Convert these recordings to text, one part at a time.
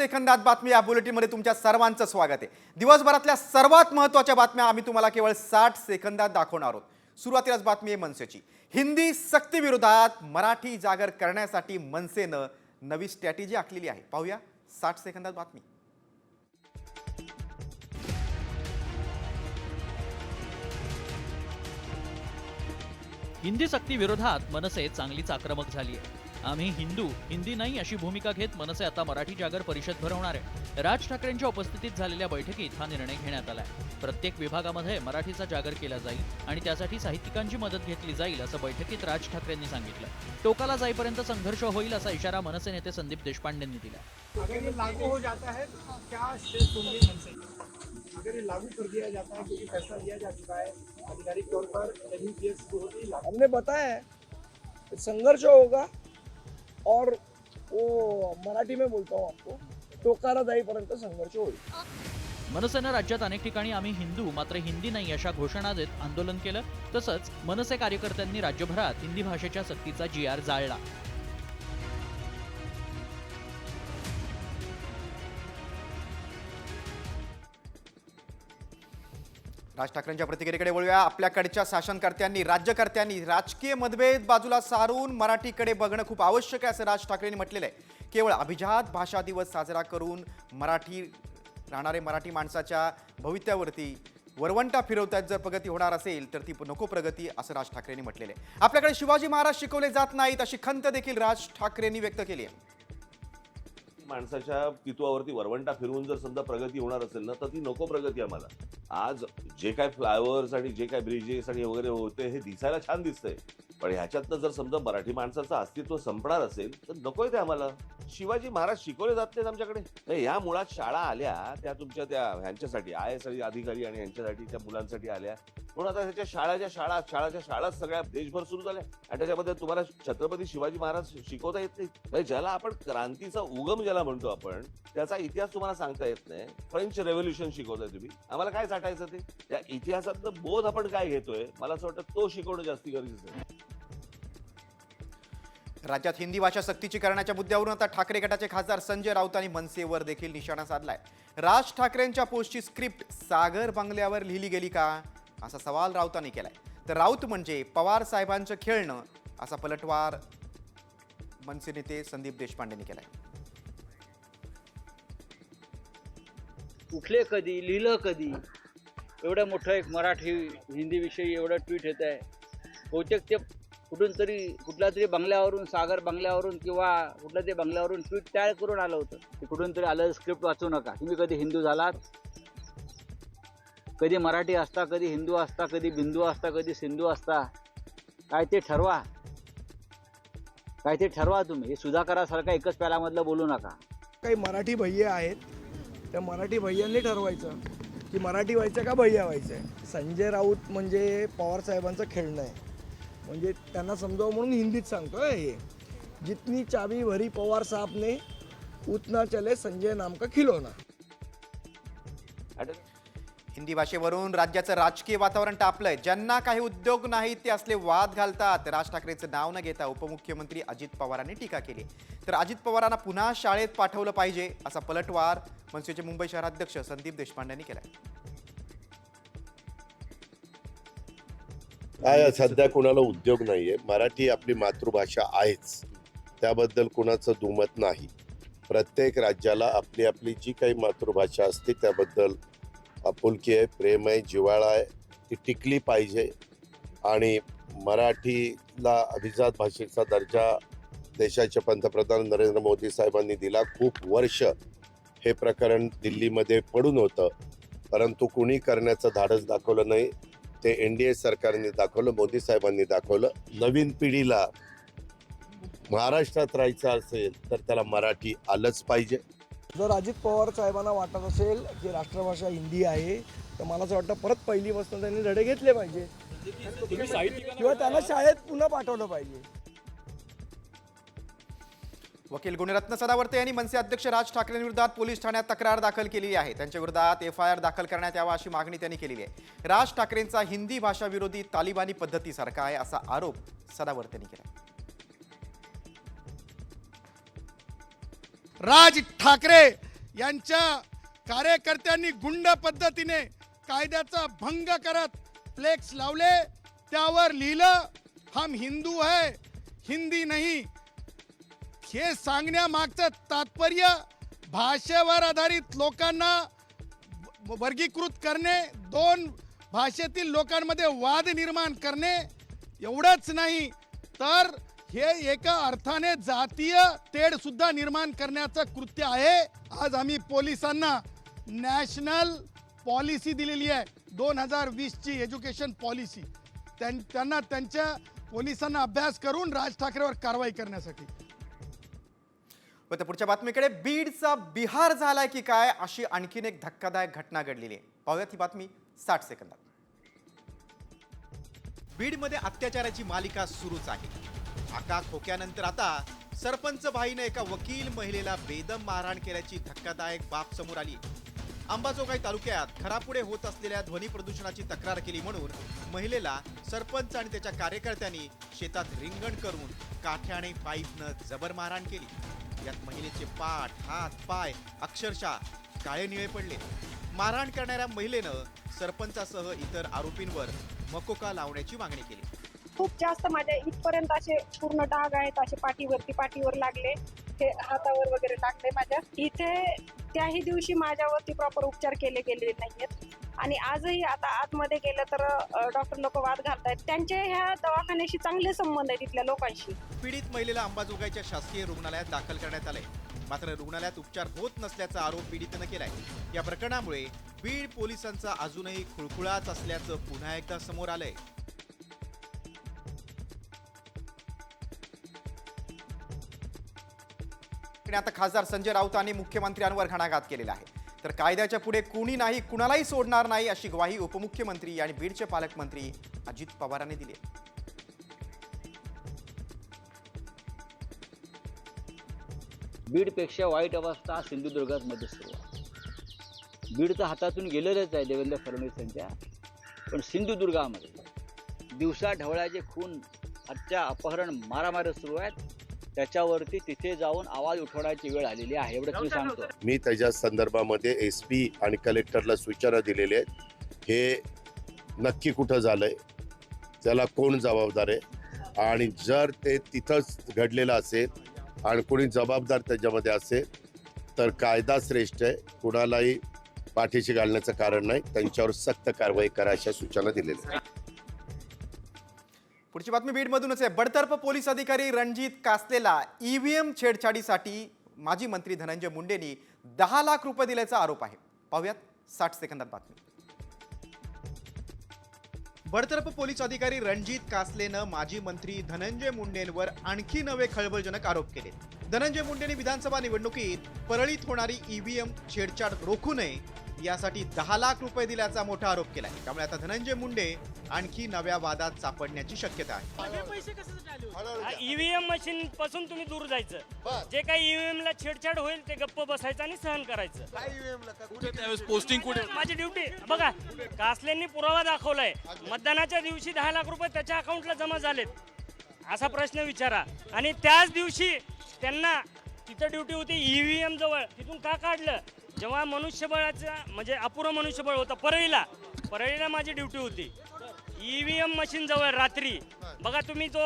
सेकंदात बातमी या बुलेटिनमध्ये तुमच्या सर्वांचं स्वागत आहे. दिवसभरातल्या सर्वात महत्त्वाच्या बातम्या आम्ही तुम्हाला केवळ साठ सेकंदात दाखवणार आहोत. सुरुवातीलाच बातमी आहे मनसेची. हिंदी सक्तीविरोधात मराठी जागर करण्यासाठी मनसेनं नवी स्ट्रॅटेजी आखलेली आहे. पाहूया साठ सेकंदात बातमी. हिंदी सक्ती विरोधात मनसे चांगलीच आक्रमक झाली आहे. आम्ही हिंदू हिंदी नाही अशी भूमिका घेत मनसे आता मराठी जागर परिषद भरवणार आहे. राज ठाकरेंच्या उपस्थितीत झालेल्या बैठकीत हा निर्णय घेण्यात आलाय. प्रत्येक विभागामध्ये मराठीचा जागर केला जाईल आणि त्यासाठी साहित्यिकांची मदत घेतली जाईल असं बैठकीत राज ठाकरेंनी सांगितलं. टोकाला जाईपर्यंत संघर्ष होईल असा इशारा मनसे नेते संदीप देशपांडेंनी दिला अगर ये लागू हो जाता है तो क्या स्टेप होंगे मनसे? अगर ये लागू कर दिया जाता है क्योंकि फैसला लिया जा चुका है आधिकारिक तौर पर एमयूपीएस को होते ही लागू। हमने बताया है संघर्ष होगा और वो मराठी में बोलता हूँ आपको टोकारा जाईपर्यंत संघर्ष होईल. मनसेनं राज्यात अनेक ठिकाणी आम्ही हिंदू मात्र हिंदी नाही अशा घोषणा देत आंदोलन केलं. तसंच मनसे कार्यकर्त्यांनी राज्यभरात हिंदी भाषेच्या सक्तीचा जी आर जाळला. राज ठाकरेंच्या प्रतिक्रियेकडे वळूया. आपल्याकडच्या शासनकर्त्यांनी राज्यकर्त्यांनी राजकीय मतभेद बाजूला सारून मराठीकडे बघणं खूप आवश्यक आहे असं राज ठाकरेंनी म्हटलेलं आहे. केवळ अभिजात भाषा दिवस साजरा करून मराठी राहणारे मराठी माणसाच्या भवित्यावरती वरवंटा फिरवतात जर प्रगती होणार असेल तर ती नको प्रगती असं राज ठाकरेंनी म्हटलेलं आहे. आपल्याकडे शिवाजी महाराज शिकवले जात नाहीत अशी खंत देखील राज ठाकरेंनी व्यक्त केली आहे. माणसाच्या पितुवावरती वरवंटा फिरवून जर समजा प्रगती होणार असेल ना तर ती नको प्रगती आम्हाला. आज जे काय फ्लायओव्हर्स आणि जे काय ब्रिजेस आणि वगैरे होते हे दिसायला छान दिसतंय. पण ह्याच्यातनं जर समजा मराठी माणसाचं अस्तित्व संपणार असेल तर नकोय ते आम्हाला. शिवाजी महाराज शिकवले जात नाहीत आमच्याकडे. तर या मुळात शाळा आल्या त्या तुमच्या त्या ह्यांच्यासाठी आय एस अधिकारी आणि यांच्यासाठी त्या मुलांसाठी आल्या. पण आता त्याच्या शाळाच्या शाळा शाळाच्या शाळा सगळ्या देशभर सुरू झाल्या. आणि त्याच्यामध्ये तुम्हाला छत्रपती शिवाजी महाराज शिकवता येत नाही म्हणजे ज्याला आपण क्रांतीचा उगम ज्याला म्हणतो आपण त्याचा इतिहास तुम्हाला सांगता येत नाही. फ्रेंच रेव्होल्युशन शिकवताय तुम्ही. आम्हाला काय साठायचं ते? त्या इतिहासातलं बोध आपण काय घेतोय? मला असं वाटतं तो शिकवणं जास्त गरजेचं आहे. राज्यात हिंदी भाषा सक्तीची करण्याच्या मुद्द्यावरून आता ठाकरे गटाचे खासदार संजय राऊतांनी मनसेवर देखील निशाणा साधलाय. राज ठाकरेंच्या पोस्टची स्क्रिप्ट सागर बंगल्यावर लिहिली गेली का? असा सवाल राऊतांनी केलाय. तर राऊत म्हणजे पवार साहेबांचं खेळणं असा पलटवार मनसे नेते संदीप देशपांडेंनी केलाय. कुठले कधी लिहिलं कधी? एवढं मोठं एक मराठी हिंदीविषयी एवढं ट्विट येत आहे. बहुतेक ते कुठून तरी कुठल्या तरी बंगल्यावरून सागर बंगल्यावरून किंवा कुठल्या तरी बंगल्यावरून ट्विट तयार करून आलं होतं. ते कुठून तरी आलं स्क्रिप्ट वाचू नका. तुम्ही कधी हिंदू झालात? कधी मराठी असता कधी हिंदू असता कधी बिंदू असता कधी सिंधू असता काय ते ठरवा. काय ते ठरवा तुम्ही. हे सुधाकरासारखा एकच प्यालामधलं बोलू नका. काही मराठी भैया आहेत त्या मराठी भैयांनी ठरवायचं की मराठी व्हायचं का भैया व्हायचं आहे संजय राऊत म्हणजे पवार साहेबांचं खेळणं आहे. म्हणजे त्यांना समजावं म्हणून हिंदीत सांगतो हे. जितनी चाबी भरी पवार साहब ने उतना चले संजय नाम का खिलौना हिंदी भाषेवरून राज्याचं राजकीय वातावरण टापलंय ज्यांना काही उद्योग नाहीत ते असले वाद घालतात. राज ठाकरेचं नाव न घेता उपमुख्यमंत्री अजित पवारांनी टीका केली. तर अजित पवारांना पुन्हा शाळेत पाठवलं पाहिजे असा पलटवार मनसेचे मुंबई शहराध्यक्ष संदीप देशपांडेंनी केलाय. काय सध्या कुणाला उद्योग नाहीये. मराठी आपली मातृभाषा आहेच. त्याबद्दल कुणाचं दुमत नाही. प्रत्येक राज्याला आपली आपली जी काही मातृभाषा असते त्याबद्दल आपुलकी आहे प्रेम आहे जिव्हाळा आहे ती टिकली पाहिजे. आणि मराठीला अभिजात भाषेचा दर्जा देशाचे पंतप्रधान नरेंद्र मोदी साहेबांनी दिला खूप वर्ष. हे प्रकरण दिल्लीमध्ये पडून होतं. परंतु कुणी करण्याचं धाडस दाखवलं नाही. ते एन डी ए सरकारने दाखवलं मोदी साहेबांनी दाखवलं. नवीन पिढीला महाराष्ट्रात राहायचं असेल तर त्याला मराठी आलंच पाहिजे. जर अजित पवार साहेबांना वाटत असेल की राष्ट्रभाषा हिंदी आहे तर मला असं वाटतं परत पहिलीपासून त्यांनी धडे घेतले पाहिजे. किंवा त्यांना शाळेत पुन्हा पाठवलं पाहिजे. वकील गुणरत्न सदावर्ते यांनी मनसे अध्यक्ष राज ठाकरेंविरोधात पोलीस ठाण्यात तक्रार दाखल केलेली आहे. त्यांच्या विरोधात एफ आय आर दाखल करण्यात यावा अशी मागणी त्यांनी केलेली आहे. राज ठाकरेंचा हिंदी भाषा विरोधी तालिबानी पद्धतीसारखा आहे असा आरोप सदावर्तेंनी केला राज ठाकरे यांच्या कार्यकर्त्यांनी गुंड पद्धतीने कायद्याचा भंग करत फ्लेक्स लावले. त्यावर लिहिलं हम हिंदू है हिंदी नाही. हे सांगण्यामागचं तात्पर्य भाषेवर आधारित लोकांना वर्गीकृत करणे दोन भाषेतील लोकांमध्ये वाद निर्माण करणे एवढंच नाही. तर हे एका अर्थाने जातीय तेढ सुद्धा निर्माण करण्याचं कृत्य आहे. आज आम्ही पोलिसांना नॅशनल पॉलिसी दिलेली आहे. दोन हजार वीसची एज्युकेशन पॉलिसी. त्यां त्यांना त्यांच्या पोलिसांना अभ्यास करून राज ठाकरेवर कारवाई करण्यासाठी. व त्या पुढच्या बातमीकडे बीडचा बिहार झालाय की काय अशी आणखीन एक धक्कादायक घटना घडलेली आहे. पाहूयात ही बातमी साठ सेकंदात. बीडमध्ये अत्याचाराची मालिका सुरूच आहे. आका खोक्यानंतर आता सरपंच भाईने एका वकील महिलेला बेदम मारहाण केल्याची धक्कादायक बाब समोर आली. अंबाजोगाई तालुक्यात खरापुढे होत असलेल्या ध्वनी प्रदूषणाची तक्रार केली म्हणून महिलेला सरपंच आणि त्याच्या कार्यकर्त्यांनी शेतात रिंगण करून काठ्याने पाईपनं जबर मारहाण केली. यात महिलेचे पाठ हात पाय अक्षरशः काळे निळे पडले. मारहाण करणाऱ्या महिलेनं सरपंचासह इतर आरोपींवर मकोका लावण्याची मागणी केली. खूप जास्त माझ्या इथपर्यंत असे पूर्ण डाग आहेत असे पाठीवरती पाठीवर लागले हे हातावर वगैरे लागले माझ्या. इथे त्याही दिवशी माझ्यावरती प्रॉपर उपचार केले गेलेले नाहीयेत. आणि आजही आता आतमध्ये गेलं तर डॉक्टर लोक वाद घालतायत. त्यांचे ह्या दवाखान्याशी चांगले संबंध आहेत इथल्या लोकांशी. पीडित महिलेला अंबाजोगाईच्या शासकीय रुग्णालयात दाखल करण्यात आले मात्र रुग्णालयात उपचार होत नसल्याचा आरोप पीडितेनं केलाय. या प्रकरणामुळे बीड पोलिसांचा अजूनही खुळखुळाच असल्याचं पुन्हा एकदा समोर आलंय. आणि आता खासदार संजय राऊतांनी मुख्यमंत्र्यांवर घणाघात केलेला आहे. तर कायद्याच्या पुढे कुणी नाही कुणालाही सोडणार नाही अशी ग्वाही उपमुख्यमंत्री आणि बीडचे पालकमंत्री अजित पवारांनी दिली बीडपेक्षा वाईट अवस्था सिंधुदुर्गात मध्ये सुरू आहे. बीड तर हातातून गेलेलंच आहे देवेंद्र फडणवीस यांच्या पण सिंधुदुर्गामध्ये दिवसा ढवळ्याचे खून हत्या अपहरण मारामारी सुरू आहेत. त्याच्यावरती तिथे जाऊन आवाज उठवण्याची वेळ आलेली आहे. एवढं तुम्ही सांगतो. मी त्याच्या संदर्भामध्ये एस पी आणि कलेक्टरला सूचना दिलेल्या आहेत. हे नक्की कुठं झालंय? त्याला कोण जबाबदार आहे? आणि जर ते तिथंच घडलेलं असेल आणि कोणी जबाबदार त्याच्यामध्ये असेल तर कायदा श्रेष्ठ आहे. कुणालाही पाठीशी घालण्याचं कारण नाही. त्यांच्यावर सक्त कारवाई करा अशा सूचना दिलेल्या आहेत. पुढची बातमी बीडमधूनच आहे. बडतर्फ पोलीस अधिकारी रणजित कासलेला ईव्हीएम छेडछाडीसाठी माजी मंत्री धनंजय मुंडेंनी दहा लाख रुपये दिल्याचा आरोप आहे. पाहूयात साठ सेकंदात बातमी. बडतर्फ पोलीस अधिकारी रणजित कासलेनं माजी मंत्री धनंजय मुंडेंवर आणखी नवे खळबळजनक आरोप केले. धनंजय मुंडेंनी विधानसभा निवडणुकीत परळीत होणारी ईव्हीएम छेडछाड रोखू नये यासाठी दहा लाख रुपये दिल्याचा मोठा आरोप केलाय. त्यामुळे आता धनंजय मुंडे आणखी नव्या वादात सापडण्याची शक्यता आहे. ईव्हीएम मशीन पासून तुम्ही दूर जायचं. जे काही ईव्हीएम ला छेडछाड होईल ते गप्प बसायचं आणि सहन करायचं. पोस्टिंग कुठे माझी ड्युटी बघा कासलेंनी पुरावा दाखवलाय. मतदानाच्या दिवशी दहा लाख रुपये त्याच्या अकाउंटला जमा झालेत. असा प्रश्न विचारा. आणि त्याच दिवशी त्यांना तिथं ड्युटी होती ईव्हीएम जवळ. तिथून का काढलं? जेव्हा मनुष्यबळाचं म्हणजे अपुरं मनुष्यबळ होतं परळीला. परळीला माझी ड्युटी होती. ईव्हीएम मशीन जवळ रात्री. बघा तुम्ही जो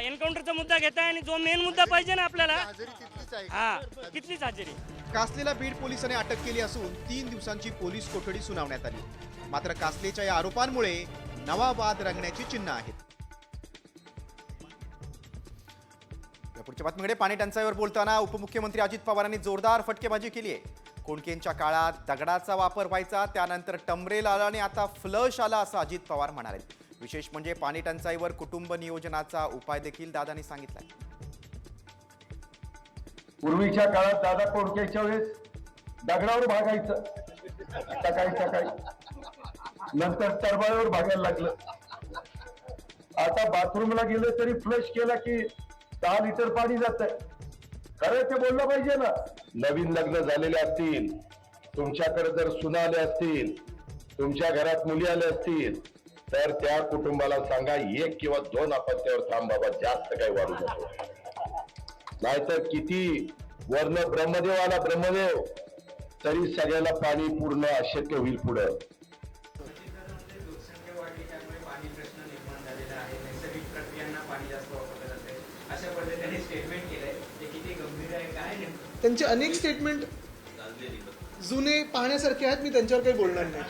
एन्काउंटरचा मुद्दा घेताय आणि जो मेन मुद्दा पाहिजे ना आपल्याला. हा कितलीच हजेरी. कासलेला बीड पोलिसांनी अटक केली असून तीन दिवसांची पोलीस कोठडी सुनावण्यात आली. मात्र कासलेच्या या आरोपांमुळे नवा वाद रंगण्याची चिन्ह आहेत. पुढच्या बातमीकडे पाणी टंचाईवर बोलताना उपमुख्यमंत्री अजित पवारांनी जोरदार फटकेबाजी केली आहे. कोणकेंच्या काळात दगडाचा वापर व्हायचा त्यानंतर टमरेल आला आणि आता फ्लश आला असं अजित पवार म्हणाले. विशेष म्हणजे पाणी टंचाईवर कुटुंब नियोजनाचा उपाय देखील दादांनी सांगितलाय. पूर्वीच्या काळात दादा कोणकेच्या वेळेस दगडावर भागायचं. सकाळी सकाळी. नंतर टरबाळीवर भागायला लागलं. आता बाथरूमला गेलं तरी फ्लश केला की दहा लिटर पाणी जात खरं ते बोललं पाहिजे ना. नवीन लग्न झालेले असतील तुमच्याकडे जर सुना आले असतील तुमच्या घरात मुली आल्या असतील तर त्या कुटुंबाला सांगा एक किंवा दोन अपत्यावर थांब बाबा जास्त काही वाढू नको. नाहीतर किती वर्ण ब्रह्मदेव आला ब्रह्मदेव तरी सगळ्याला पाणी पूर्ण अशक्य होईल पुढं. त्यांचे अनेक स्टेटमेंट जुने पाहण्यासारखे आहेत मी त्यांच्यावर काही बोलणार नाही.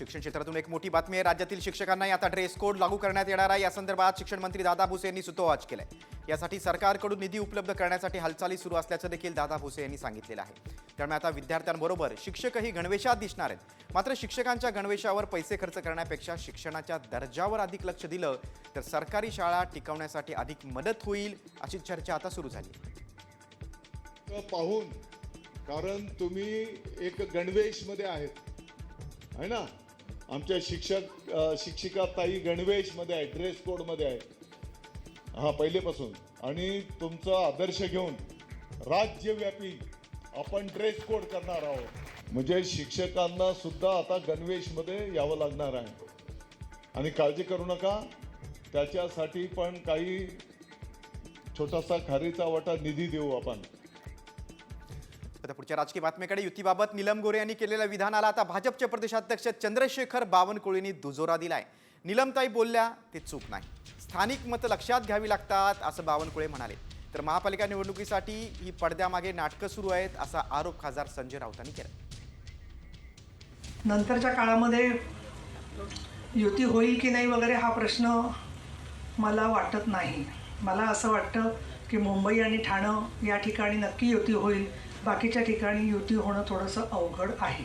शिक्षण क्षेत्रातून एक मोठी बातमी आहे. राज्यातील शिक्षकांनाही आता ड्रेस कोड लागू करण्यात येणार आहे. या संदर्भात शिक्षण मंत्री दादा भुसे यांनी सुतोवाच केलाय. यासाठी सरकारकडून निधी उपलब्ध करण्यासाठी हालचाली सुरू असल्याचं देखील दादा भुसे यांनी सांगितलेलं आहे. त्यामुळे आता विद्यार्थ्यांबरोबर शिक्षकही गणवेशात दिसणार आहेत. मात्र शिक्षकांच्या गणवेशावर पैसे खर्च करण्यापेक्षा शिक्षणाच्या दर्जावर अधिक लक्ष दिलं तर सरकारी शाळा टिकवण्यासाठी अधिक मदत होईल अशी चर्चा आता सुरू झाली. पाहून? कारण तुम्ही एक गणवेशमध्ये आहेत. है ना? आमच्या शिक्षक शिक्षिका ताई गणवेशमध्ये आहे ड्रेस कोडमध्ये आहे. हां पहिलेपासून. आणि तुमचा आदर्श घेऊन राज्यव्यापी आपण ड्रेस कोड करणार आहोत. म्हणजे शिक्षकांना सुद्धा आता गणवेशमध्ये यावं लागणार आहे. आणि काळजी करू नका. त्याच्यासाठी पण काही छोटासा खारीचा वाटा निधी देऊ आपण. आता पुढच्या राजकीय बातमीकडे युतीबाबत निलम गोरे यांनी केलेल्या विधानाला आता भाजपचे प्रदेशाध्यक्ष चंद्रशेखर बावनकुळेंनी दुजोरा दिलाय. निलमताई बोलल्या ते चूक नाही. स्थानिक मतं लक्षात घ्यावी लागतात असं बावनकुळे म्हणाले. तर महापालिका निवडणुकीसाठी ही पडद्यामागे नाटकं सुरू आहेत असा आरोप खासदार संजय राऊतांनी केला. नंतरच्या काळामध्ये युती होईल की नाही वगैरे हा प्रश्न मला वाटत नाही. मला असं वाटतं की मुंबई आणि ठाणं या ठिकाणी नक्की युती होईल बाकीच्या ठिकाणी युती होणं थोडंसं अवघड आहे.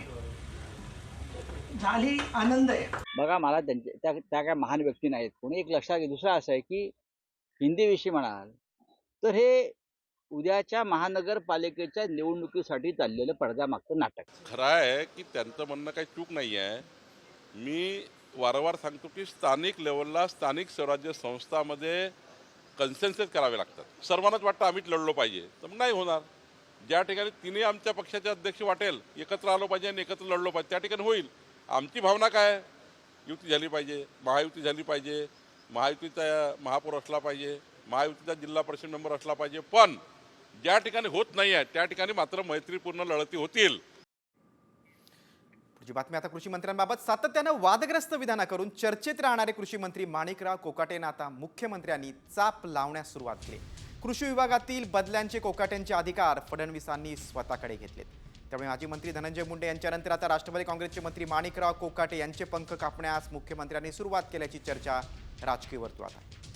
झाली आनंद आहे बघा मला त्यांच्या त्या त्या काय महान व्यक्ती नाहीत. कोणी एक लक्षात घे दुसरं असं आहे की हिंदीविषयी म्हणाल तर हे उद्याच्या महानगरपालिकेच्या निवडणुकीसाठी चाललेलं पडद्यामागचं नाटक. खरं आहे की त्यांचं म्हणणं काही चूक नाही आहे मी वारंवार सांगतो की स्थानिक लेवलला स्थानिक स्वराज्य संस्थामध्ये कन्सेन्सेस करावे लागतात. सर्वांनाच वाटतं आम्हीच लढलो पाहिजे. तर मग नाही होणार. ज्या ठिकाणी तिने आमच्या पक्षाचे अध्यक्ष वाटेल एकत्र आलो पाहिजे आणि एकत्र लढलो पाहिजे त्या ठिकाणी होईल. आमची भावना काय? युती झाली पाहिजे महायुती झाली पाहिजे महायुतीचा महापौर असला पाहिजे महायुतीचा जिल्हा परिषद मेंबर असला पाहिजे. पण ज्या ठिकाणी होत नाही आहे त्या ठिकाणी मात्र मैत्रीपूर्ण लढती होतील. पुढची बातमी आता कृषी मंत्र्यांबाबत. सातत्यानं वादग्रस्त विधानं करून चर्चेत राहणारे कृषी मंत्री माणिकराव कोकाटेनं आता मुख्यमंत्र्यांनी चाप लावण्यास सुरुवात केली. कृषी विभागातील बदल्यांचे कोकाट्यांचे अधिकार फडणवीसांनी स्वतःकडे घेतलेत. त्यामुळे माजी मंत्री धनंजय मुंडे यांच्यानंतर आता राष्ट्रवादी काँग्रेसचे मंत्री माणिकराव कोकाटे यांचे पंख कापण्यास मुख्यमंत्र्यांनी सुरुवात केल्याची चर्चा राजकीय वर्तुळात आहे.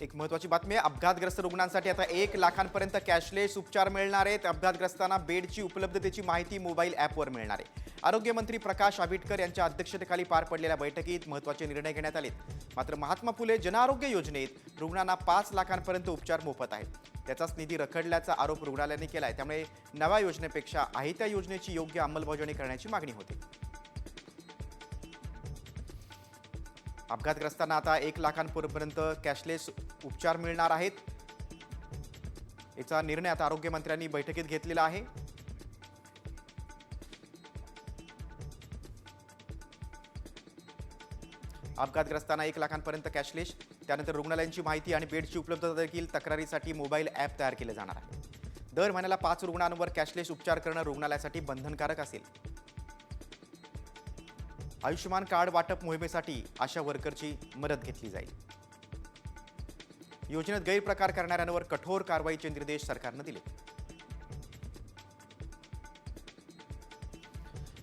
एक महत्वाची बातमी आहे अपघातग्रस्त रुग्णांसाठी आता एक लाखांपर्यंत कॅशलेस उपचार मिळणार आहेत. अपघातग्रस्तांना बेडची उपलब्धतेची माहिती मोबाईल ॲपवर मिळणार आहे. आरोग्यमंत्री प्रकाश आंबेडकर यांच्या अध्यक्षतेखाली पार पडलेल्या बैठकीत महत्त्वाचे निर्णय घेण्यात आलेत. मात्र महात्मा फुले जनआरोग्य योजनेत रुग्णांना पाच लाखांपर्यंत उपचार मोफत आहेत. त्याचाच निधी रखडल्याचा आरोप रुग्णालयाने केला आहे त्यामुळे नव्या योजनेपेक्षा आहे त्या योजनेची योग्य अंमलबजावणी करण्याची मागणी होती. अपघातग्रस्तांना आता एक लाखांपर्यंत कॅशलेस उपचार मिळणार आहेत. याचा निर्णय आता आरोग्यमंत्र्यांनी बैठकीत घेतलेला आहे. अपघातग्रस्तांना एक लाखांपर्यंत कॅशलेस त्यानंतर रुग्णालयांची माहिती आणि बेडची उपलब्धता देखील तक्रारीसाठी मोबाईल ॲप तयार केले जाणार आहे. दर महिन्याला पाच रुग्णांवर कॅशलेस उपचार करणं रुग्णालयासाठी बंधनकारक असेल. आयुष्यमान कार्ड वाटप मोहिमेसाठी आशा वर्करची मदत घेतली जाईल. योजनेत गैरप्रकार करणाऱ्यांवर कठोर कारवाईचे निर्देश सरकारनं दिले.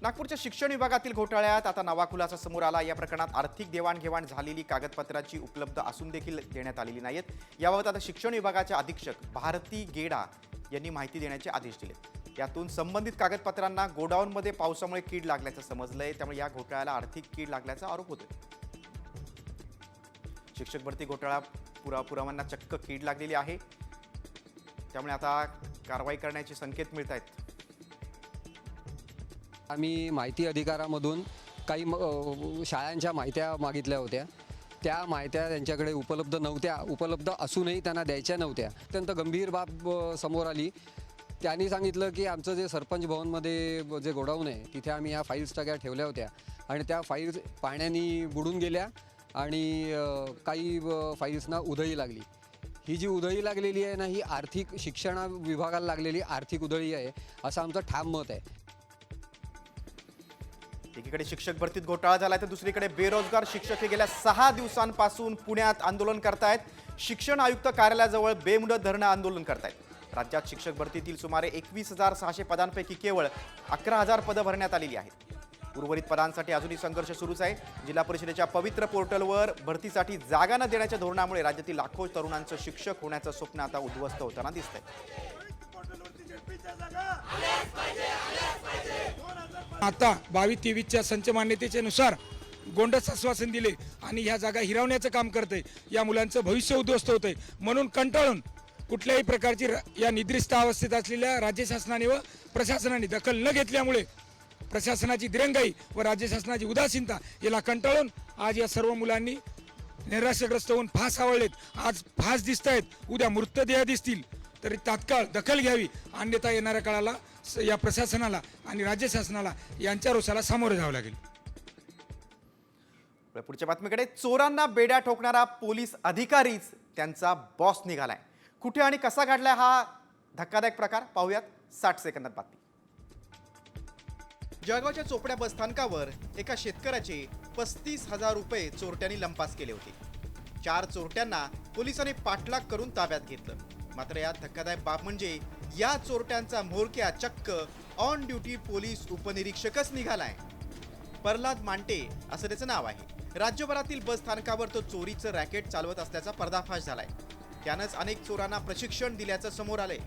नागपूरच्या शिक्षण विभागातील घोटाळ्यात आता नवा खुलासा समोर आला. या प्रकरणात आर्थिक देवाणघेवाण झालेली कागदपत्राची उपलब्ध असून देखील देण्यात आलेली नाहीत. याबाबत आता शिक्षण विभागाचे अधीक्षक भारती गेडा यांनी माहिती देण्याचे आदेश दिले. यातून संबंधित कागदपत्रांना गोडाऊनमध्ये पावसामुळे कीड लागल्याचं समजलंय. त्यामुळे या घोटाळ्याला आर्थिक कीड लागल्याचा आरोप होतो शिक्षक भरती घोटाळा पुरापुरावांना चक्क कीड लागलेली आहे. त्यामुळे आता कारवाई करण्याचे संकेत मिळत आहेत आम्ही माहिती अधिकारामधून काही शाळांच्या माहित्या मागितल्या होत्या. त्या माहित्या त्यांच्याकडे उपलब्ध नव्हत्या. उपलब्ध असूनही त्यांना द्यायच्या नव्हत्या. अत्यंत गंभीर बाब समोर आली. त्यांनी सांगितलं की आमचं जे सरपंच भवनमध्ये जे गोडाऊन आहे तिथे आम्ही या फाईल्स सगळ्या ठेवल्या होत्या. आणि त्या फाईल्स पाण्याने बुडून गेल्या आणि काही फाईल्सना उधळी लागली. ही जी उधळी लागलेली आहे ना ही आर्थिक शिक्षण विभागाला लागलेली आर्थिक उधळी आहे असं आमचं ठाम मत आहे. एकीकडे शिक्षक भरतीत घोटाळा झाला तर दुसरीकडे बेरोजगार शिक्षक हे गेल्या सहा दिवसांपासून पुण्यात आंदोलन करतायत. शिक्षण आयुक्त कार्यालयाजवळ बेमुदत धरणं आंदोलन करतायत. राज्यात शिक्षक भरतीतील सुमारे एकवीस हजार सहाशे पदांपैकी केवळ अकरा हजार पदं भरण्यात आलेली आहेत. उर्वरित पदांसाठी अजूनही संघर्ष सुरूच आहे. जिल्हा परिषदेच्या पवित्र पोर्टलवर भरतीसाठी जागा न देण्याच्या धोरणामुळे राज्यातील लाखो तरुणांचं शिक्षक होण्याचं स्वप्न आता उद्ध्वस्त होताना दिसतंय. आता बावीस तेवीसच्या संच मान्यतेनुसार गोंडस आश्वासन दिले आणि ह्या जागा हिरावण्याचं काम करते या मुलांचं भविष्य उद्ध्वस्त होतंय. म्हणून कंटाळून कुठल्याही प्रकारची या निद्रिस्त अवस्थेत असलेल्या राज्य शासनाने व प्रशासनाने दखल न घेतल्यामुळे प्रशासनाची दिरंगाई व राज्य शासनाची उदासीनता याला कंटाळून आज या सर्व मुलांनी निराशाग्रस्त होऊन फास आवळलेत. आज फास दिसत आहेत उद्या मृतदेह दिसतील. तरी तात्काळ दखल घ्यावी. अन्यथा येणाऱ्या काळाला या प्रशासनाला आणि राज्य शासनाला यांच्या रोषाला सामोरे जावं लागेल. पुढच्या बातमीकडे चोरांना बेड्या ठोकणारा पोलीस अधिकारीच त्यांचा बॉस निघालाय. कुठे आणि कसा घडलाय हा धक्कादायक प्रकार? पाहूयात. साठ सेकंदात बातमी. जळगावच्या चोपड्या बसस्थानकावर एका शेतकऱ्याचे पस्तीस हजार रुपये चोरट्यांनी लंपास केले होते. चार चोरट्यांना पोलिसांनी पाठलाग करून ताब्यात घेतलं. मात्र यात धक्कादायक बाब म्हणजे या चोरट्यांचा म्होरक्या चक्क ऑन ड्युटी पोलीस उपनिरीक्षकच निघालाय. प्रल्हाद मांटे असं त्याचं नाव आहे. राज्यभरातील बसस्थानकावर तो चोरीचं रॅकेट चालवत असल्याचा पर्दाफाश झालाय. त्यानंच अनेक चोरांना प्रशिक्षण दिल्याचं समोर आलंय.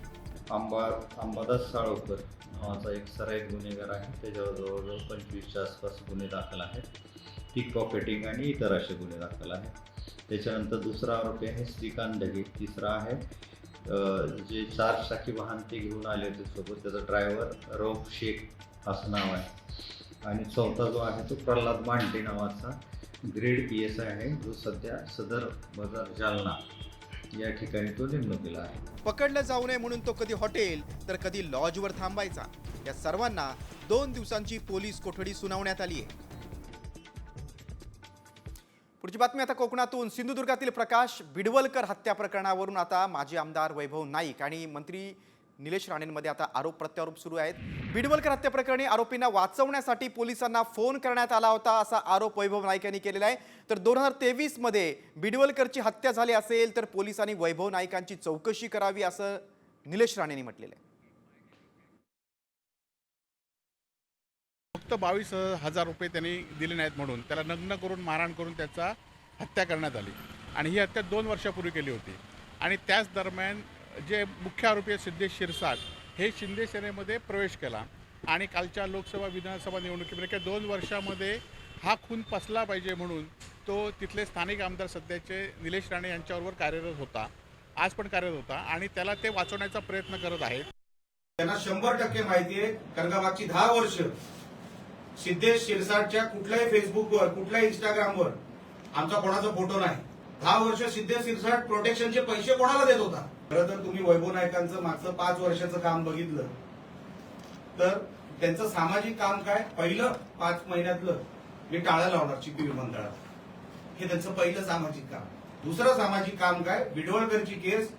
आंबा अंबादास साळोकर नावाचा एक सराईत गुन्हेगार आहे. त्याच्यावर जवळजवळ पंचवीसच्या आसपास गुन्हे दाखल आहेत. पिक पॉकेटिंग आणि इतर असे गुन्हे दाखल आहेत. त्याच्यानंतर दुसरा आरोपी आहे श्रीकांत ढगे. तिसरा आहे जे चार चाकी वाहन ते घेऊन आले होते सोबत. त्याचा ड्रायव्हर रौफ शेख असं नाव आहे. आणि चौथा जो आहे तो प्रल्हाद मांडे नावाचा ग्रेड पी एस आय आहे. जो सध्या सदर बाजार जालना या ठिकाणी तो नेमणुकीला आहे. पकडलं जाऊ नये म्हणून तो कधी हॉटेल तर कधी लॉजवर थांबायचा. या सर्वांना दोन दिवसांची पोलीस कोठडी सुनावण्यात आली आहे. पुढची बातमी आता कोकणातून. सिंधुदुर्गातील प्रकाश बिडवलकर हत्या प्रकरणावरून आता माजी आमदार वैभव नाईक आणि मंत्री निलेश राणेंमध्ये आता आरोप प्रत्यारोप सुरू आहेत. बिडवलकर हत्येप्रकरणी आरोपींना वाचवण्यासाठी पोलिसांना फोन करण्यात आला होता असा आरोप वैभव नाईक यांनी केलेला आहे. तर दोन हजार तेवीसमध्ये बिडवलकरची हत्या झाली असेल तर पोलिसांनी वैभव नाईकांची चौकशी करावी असं निलेश राणेंनी म्हटलेलं आहे. फक्त बावीस हजार रुपये त्यांनी दिले नाहीत म्हणून त्याला नग्न करून मारहाण करून त्याचा हत्या करण्यात आली. आणि ही हत्या दोन वर्षापूर्वी केली होती. आणि त्याच दरम्यान जे मुख्य आरोपी आहेत सिद्धेश शिरसाट हे शिंदे सेनेमध्ये प्रवेश केला. आणि कालच्या लोकसभा विधानसभा निवडणुकीमध्ये दोन वर्षामध्ये हा खून पसला पाहिजे म्हणून तो तिथले स्थानिक आमदार सध्याचे निलेश राणे यांच्याबरोबर कार्यरत होता. आज पण कार्यरत होता आणि त्याला ते वाचवण्याचा प्रयत्न करत आहेत. त्यांना शंभर टक्के माहिती आहे कारण का मागची दहा वर्ष सिद्धेश शिरसाटच्या कुठल्याही फेसबुकवर कुठल्याही इंस्टाग्रामवर आमचा कोणाचा फोटो नाही. दहा वर्ष सिद्ध शिरसाट प्रोटेक्शनचे पैसे कोणाला देत होता? खरं तर तुम्ही वैभव नायकांचं मागचं पाच वर्षाचं काम बघितलं. तर त्यांचं सामाजिक काम काय? पहिलं पाच महिन्यातलं मी टाळं लावणार चिपी विमानतळात हे त्यांचं पहिलं सामाजिक काम. दुसरं सामाजिक काम काय? बिडवळकरची केस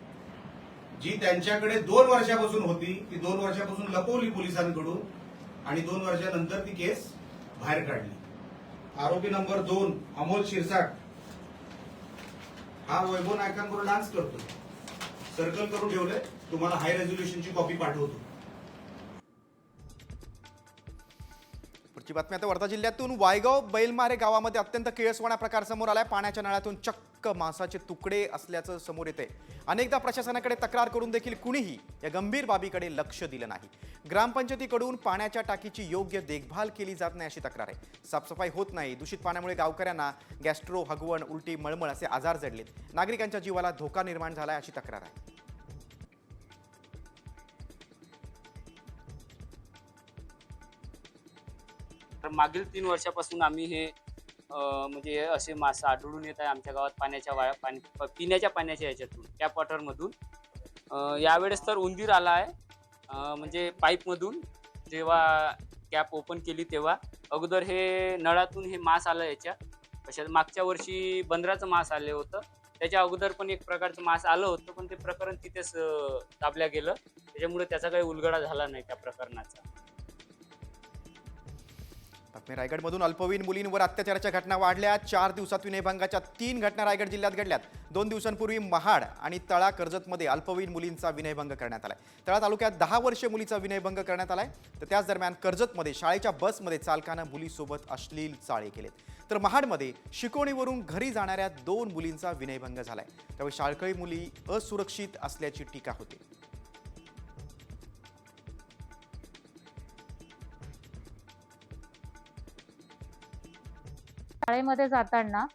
जी त्यांच्याकडे दोन वर्षापासून होती ती दोन वर्षापासून लपवली पोलिसांकडून आणि दोन वर्षानंतर ती केस बाहेर काढली. आरोपी नंबर दोन अमोल शिरसाट हा वैभव नायकांबरोबर डान्स करतो सर्कल करून ठेवलंय. तुम्हाला हाय रेझोल्युशनची कॉपी पाठवतो. पुढची बातमी आता वर्धा जिल्ह्यातून वायगाव बैलमारे गावामध्ये अत्यंत केळसवाणा प्रकार समोर आलाय. पाण्याच्या नळातून चक्क मांसाचे तुकडे असल्याचं समोर येते अनेकदा प्रशासनाकडे तक्रार करून देखील कुणीही या गंभीर बाबीकडे लक्ष दिलं नाही. ग्रामपंचायतीकडून पाण्याच्या टाकीची योग्य देखभाल केली जात नाही अशी तक्रार आहे. साफसफाई होत नाही. दूषित पाण्यामुळे गावकऱ्यांना गॅस्ट्रो हगवण उलटी मळमळ असे आजार जडलेत. नागरिकांच्या जीवाला धोका निर्माण झालाय अशी तक्रार आहे. मागील तीन वर्षापासून आम्ही हे म्हणजे असे मासे आढळून येत आहे आमच्या गावात पाण्याच्या वाया पाणी प- पिण्याच्या पाण्याच्या याच्यातून त्या पॉटरमधून. यावेळेस तर उंदीर आला आहे. म्हणजे पाईपमधून जेव्हा कॅप ओपन केली तेव्हा अगोदर हे नळातून हे मास आलं याच्या अशा मागच्या वर्षी बंदराचं मास आलं होतं. त्याच्या अगोदर पण एक प्रकारचं मास आलं होतं पण ते प्रकरण तिथेच दाबल्या गेलं. त्याच्यामुळे त्याचा काही उलगडा झाला नाही त्या प्रकरणाचा. बातमी रायगडमधून अल्पवयीन मुलींवर अत्याचाराच्या घटना वाढल्या. चार दिवसात विनयभंगाच्या तीन घटना रायगड जिल्ह्यात घडल्यात. दोन दिवसांपूर्वी महाड आणि तळा कर्जतमध्ये अल्पवयीन मुलींचा विनयभंग करण्यात आलाय. तळा तालुक्यात दहा वर्षे मुलीचा विनयभंग करण्यात आलाय. तर त्याच दरम्यान कर्जतमध्ये शाळेच्या बसमध्ये चालकानं मुलीसोबत अश्लील चाळे केलेत. तर महाडमध्ये शिकवणीवरून घरी जाणाऱ्या दोन मुलींचा विनयभंग झालाय. त्यामुळे शाळकरी मुली असुरक्षित असल्याची टीका होती. शाळेमध्ये जाताना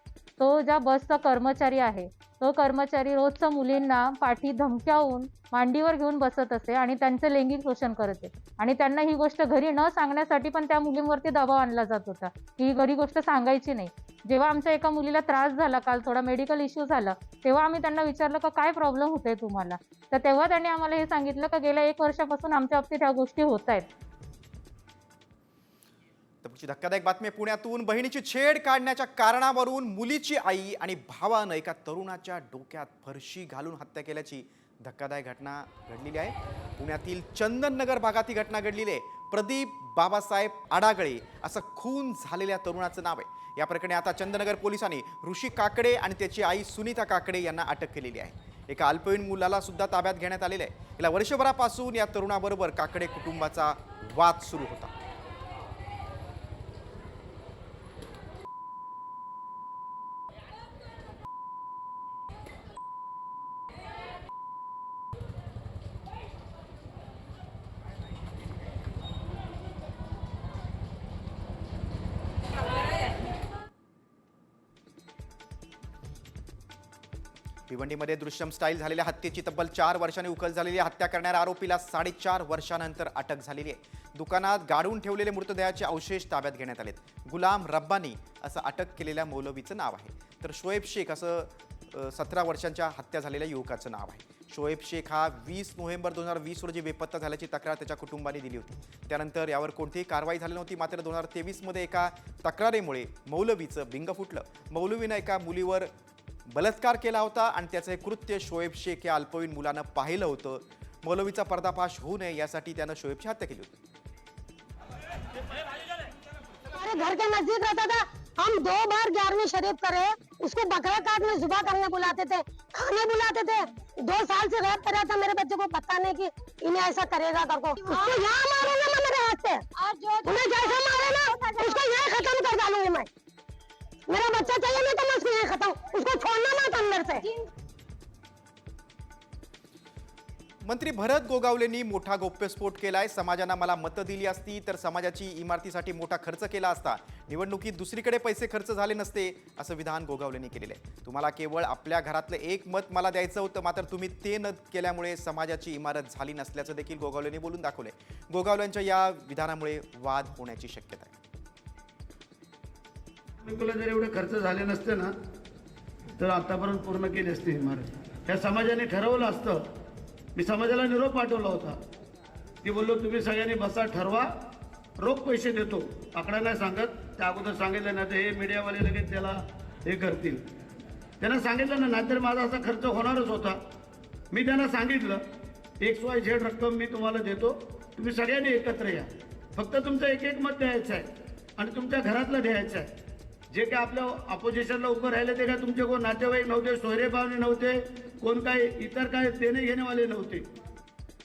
तो ज्या बसचा कर्मचारी आहे तो कर्मचारी रोजच्या मुलींना पाठी धमक्यावून मांडीवर घेऊन बसत असे आणि त्यांचे लैंगिक शोषण करते आणि त्यांना ही गोष्ट घरी न सांगण्यासाठी पण त्या मुलींवरती दबाव आणला जात होता. की ही घरी गोष्ट सांगायची नाही. जेव्हा आमच्या एका मुलीला त्रास झाला काल थोडा मेडिकल इश्यू झाला तेव्हा आम्ही त्यांना विचारलं का काय प्रॉब्लेम होतोय तुम्हाला? तर तेव्हा त्यांनी आम्हाला हे सांगितलं का गेल्या एक वर्षापासून आमच्या बाबतीत ह्या गोष्टी होत आहेत. पुढची धक्कादायक बातमी पुण्यातून बहिणीची छेड काढण्याच्या कारणावरून मुलीची आई आणि भावानं एका तरुणाच्या डोक्यात फरशी घालून हत्या केल्याची धक्कादायक घटना घडलेली आहे. पुण्यातील चंदननगर भागात ही घटना घडलेली आहे. प्रदीप बाबासाहेब आडागळे असं खून झालेल्या तरुणाचं नाव आहे. या प्रकरणी आता चंदनगर पोलिसांनी ऋषी काकडे आणि त्याची आई सुनीता काकडे यांना अटक केलेली आहे. एका अल्पवयीन मुलाला सुद्धा ताब्यात घेण्यात आलेलं आहे. गेल्या वर्षभरापासून या तरुणाबरोबर काकडे कुटुंबाचा वाद सुरू होता. भिवंडीमध्ये दृश्यम स्टाईल झालेल्या हत्येची तब्बल चार वर्षांनी उकल झालेली आहे. हत्या करणाऱ्या आरोपीला साडेचार वर्षानंतर अटक झालेली आहे. दुकानात गाडून ठेवलेले मृतदेहाचे अवशेष ताब्यात घेण्यात आलेत. गुलाम रब्बानी असं अटक केलेल्या मौलवीचं नाव आहे. तर शोएब शेख असं सतरा वर्षांच्या हत्या झालेल्या युवकाचं नाव आहे. शोएब शेख हा वीस नोव्हेंबर दोन हजार वीस रोजी बेपत्ता झाल्याची तक्रार त्याच्या कुटुंबाने दिली होती. त्यानंतर यावर कोणतीही कारवाई झाली नव्हती. मात्र दोन हजार तेवीसमध्ये एका तक्रारीमुळे मौलवीचं बिंग फुटलं. मौलवीनं एका मुलीवर बलात्कार केला होता आणि त्याचं हे कृत्य शोएब शेख या अल्पवयीन मुलानं पाहिलं होतं. मौलवीचा पर्दाफाश होऊ नये यासाठी त्यानं शोएबची हत्या केली होती. घर के नज़दीक रहता था हम दो बार ग्यारहवीं शरीफ करे उसको बकरा काटने जुबा करने बुलाते थे खाने बुलाते थे। दो साल से रैप करा था मेरे बच्चे को पता नहीं कि इन्हें ऐसा करेगा करको उसको यहाँ मारूँगा मैं मेरे हाथ से। तुम्हें जैसे मारे ना उसको यहाँ खत्म कर डालूँगी मैं। मेरा बच्चा चाहिए मैं तो मैं उसको खत्म उसको छोड़ना मत अंदर से। मंत्री भरत गोगावलेंनी मोठा गौप्यस्फोट केलाय. समाजानं मला मतं दिली असती तर समाजाची इमारतीसाठी मोठा खर्च केला असता. निवडणुकीत दुसरीकडे पैसे खर्च झाले नसते असं विधान गोगावलेंनी केलेलं आहे. तुम्हाला केवळ आपल्या घरातलं एक मत मला द्यायचं होतं मात्र तुम्ही ते न केल्यामुळे समाजाची इमारत झाली नसल्याचं देखील गोगावलेंनी बोलून दाखवलंय. गोगावलेंच्या या विधानामुळे वाद होण्याची शक्यता आहे. तुला जर एवढे खर्च झाले नसते ना तर आतापर्यंत पूर्ण केली असते इमारत ह्या समाजाने ठरवलं असतं. मी समाजाला निरोप पाठवला होता. की बोललो तुम्ही सगळ्यांनी बसा ठरवा. रोख पैसे देतो. आकडा नाही सांगत. त्या अगोदर सांगितलं ना तर हे मीडियावाले लगेच त्याला हे करतील. त्यांना सांगितलं ना नाहीतर माझा असा खर्च होणारच होता. मी त्यांना सांगितलं एक्स वाय झेड रक्कम मी तुम्हाला देतो. तुम्ही सगळ्यांनी एकत्र या. फक्त तुमचं एक एक मत द्यायचं आहे आणि तुमच्या घरातलं द्यायचं आहे. जे काय आपल्या अपोजिशनला उभं राहिले ते काय तुमचे कोण नातेवाईक नव्हते सोयरे पाहुणे नव्हते कोण काय इतर काय देणे घेणेवाले नव्हते.